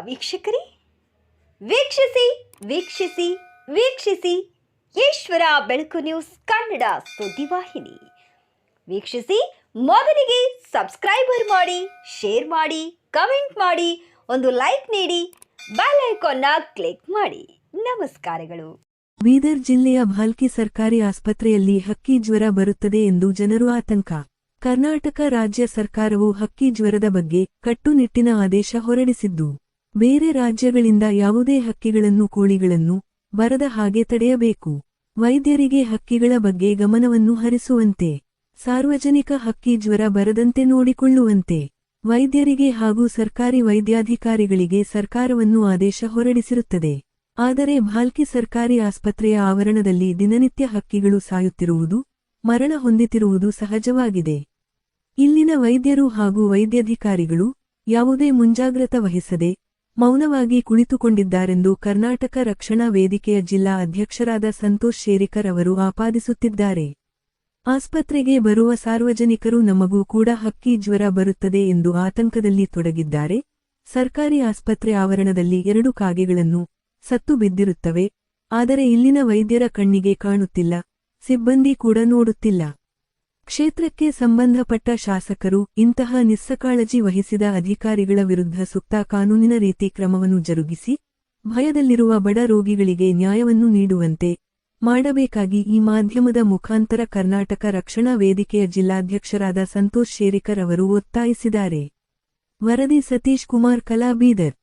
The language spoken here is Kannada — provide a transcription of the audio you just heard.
ವೀಕ್ಷಕರೇ? ವೀಕ್ಷಿಸಿ ವೀಕ್ಷಿಸಿ ವೀಕ್ಷಿಸಿ. ಈಶ್ವರ ಬೆಳಕು ನ್ಯೂಸ್ ಕನ್ನಡ ಸುದ್ದಿವಾಹಿನಿ ವೀಕ್ಷಿಸಿ, ಮೊದಲಿಗೆ ಸಬ್ಸ್ಕ್ರೈಬರ್ ಮಾಡಿ, ಶೇರ್ ಮಾಡಿ, ಕಮೆಂಟ್ ಮಾಡಿ, ಒಂದು ಲೈಕ್ ನೀಡಿ, ಬೆಲ್ ಐಕಾನ್ನ ಕ್ಲಿಕ್ ಮಾಡಿ. ನಮಸ್ಕಾರಗಳು. ಬೀದರ್ ಜಿಲ್ಲೆಯ ಭಾಲ್ಕಿ ಸರ್ಕಾರಿ ಆಸ್ಪತ್ರೆಯಲ್ಲಿ ಹಕ್ಕಿ ಜ್ವರ ಬರುತ್ತದೆ ಎಂದು ಜನರು ಆತಂಕ. ಕರ್ನಾಟಕ ರಾಜ್ಯ ಸರ್ಕಾರವು ಹಕ್ಕಿ ಜ್ವರದ ಬಗ್ಗೆ ಕಟ್ಟುನಿಟ್ಟಿನ ಆದೇಶ ಹೊರಡಿಸಿದ್ದು. ಬೇರೆ ರಾಜ್ಯಗಳಿಂದ ಯಾವುದೇ ಹಕ್ಕಿಗಳನ್ನು ಕೋಳಿಗಳನ್ನು ಬರದ ಹಾಗೆ ತಡೆಯಬೇಕು. ವೈದ್ಯರಿಗೆ ಹಕ್ಕಿಗಳ ಬಗ್ಗೆ ಗಮನವನ್ನು ಹರಿಸುವಂತೆ, ಸಾರ್ವಜನಿಕ ಹಕ್ಕಿ ಜ್ವರ ಬರದಂತೆ ನೋಡಿಕೊಳ್ಳುವಂತೆ, ವೈದ್ಯರಿಗೆ ಹಾಗೂ ಸರ್ಕಾರಿ ವೈದ್ಯಾಧಿಕಾರಿಗಳಿಗೆ ಸರ್ಕಾರವನ್ನು ಆದೇಶ ಹೊರಡಿಸಿರುತ್ತದೆ. ಆದರೆ ಭಾಲ್ಕಿ ಸರ್ಕಾರಿ ಆಸ್ಪತ್ರೆಯ ಆವರಣದಲ್ಲಿ ದಿನನಿತ್ಯ ಹಕ್ಕಿಗಳು ಸಾಯುತ್ತಿರುವುದು, ಮರಣ ಹೊಂದಿತಿರುವುದು ಸಹಜವಾಗಿದೆ. ಇಲ್ಲಿನ ವೈದ್ಯರು ಹಾಗೂ ವೈದ್ಯಾಧಿಕಾರಿಗಳು ಯಾವುದೇ ಮುಂಜಾಗ್ರತಾ ವಹಿಸದೆ ಮೌನವಾಗಿ ಕುಳಿತುಕೊಂಡಿದ್ದಾರೆಂದು ಕರ್ನಾಟಕ ರಕ್ಷಣಾ ವೇದಿಕೆಯ ಜಿಲ್ಲಾ ಅಧ್ಯಕ್ಷರಾದ ಸಂತೋಷ್ ಶೇರಿಕರ್ ಅವರು ಆಪಾದಿಸುತ್ತಿದ್ದಾರೆ. ಆಸ್ಪತ್ರೆಗೆ ಬರುವ ಸಾರ್ವಜನಿಕರು ನಮಗೂ ಕೂಡ ಹಕ್ಕಿ ಜ್ವರ ಬರುತ್ತದೆ ಎಂದು ಆತಂಕದಲ್ಲಿ ತೊಡಗಿದ್ದಾರೆ. ಸರ್ಕಾರಿ ಆಸ್ಪತ್ರೆ ಆವರಣದಲ್ಲಿ ಎರಡು ಕಾಗೆಗಳನ್ನು ಸತ್ತು ಬಿದ್ದಿರುತ್ತವೆ. ಆದರೆ ಇಲ್ಲಿನ ವೈದ್ಯರ ಕಣ್ಣಿಗೆ ಕಾಣುತ್ತಿಲ್ಲ. ಸಿಬ್ಬಂದಿ ಕೂಡ ನೋಡುತ್ತಿಲ್ಲ. ಕ್ಷೇತ್ರಕ್ಕೆ ಸಂಬಂಧಪಟ್ಟ ಶಾಸಕರು ಇಂತಹ ನಿಸ್ಸಕಾಳಜಿ ವಹಿಸಿದ ಅಧಿಕಾರಿಗಳ ವಿರುದ್ಧ ಸೂಕ್ತ ಕಾನೂನಿನ ರೀತಿ ಕ್ರಮವನ್ನು ಜರುಗಿಸಿ, ಭಯದಲ್ಲಿರುವ ಬಡ ರೋಗಿಗಳಿಗೆ ನ್ಯಾಯವನ್ನು ನೀಡುವಂತೆ ಮಾಡಬೇಕಾಗಿ ಈ ಮಾಧ್ಯಮದ ಮುಖಾಂತರ ಕರ್ನಾಟಕ ರಕ್ಷಣಾ ವೇದಿಕೆಯ ಜಿಲ್ಲಾಧ್ಯಕ್ಷರಾದ ಸಂತೋಷ್ ಶೇರಿಕರ್ ಅವರು ಒತ್ತಾಯಿಸಿದ್ದಾರೆ. ವರದಿ ಸತೀಶ್ ಕುಮಾರ್ ಕಲಾ ಬೀದರ್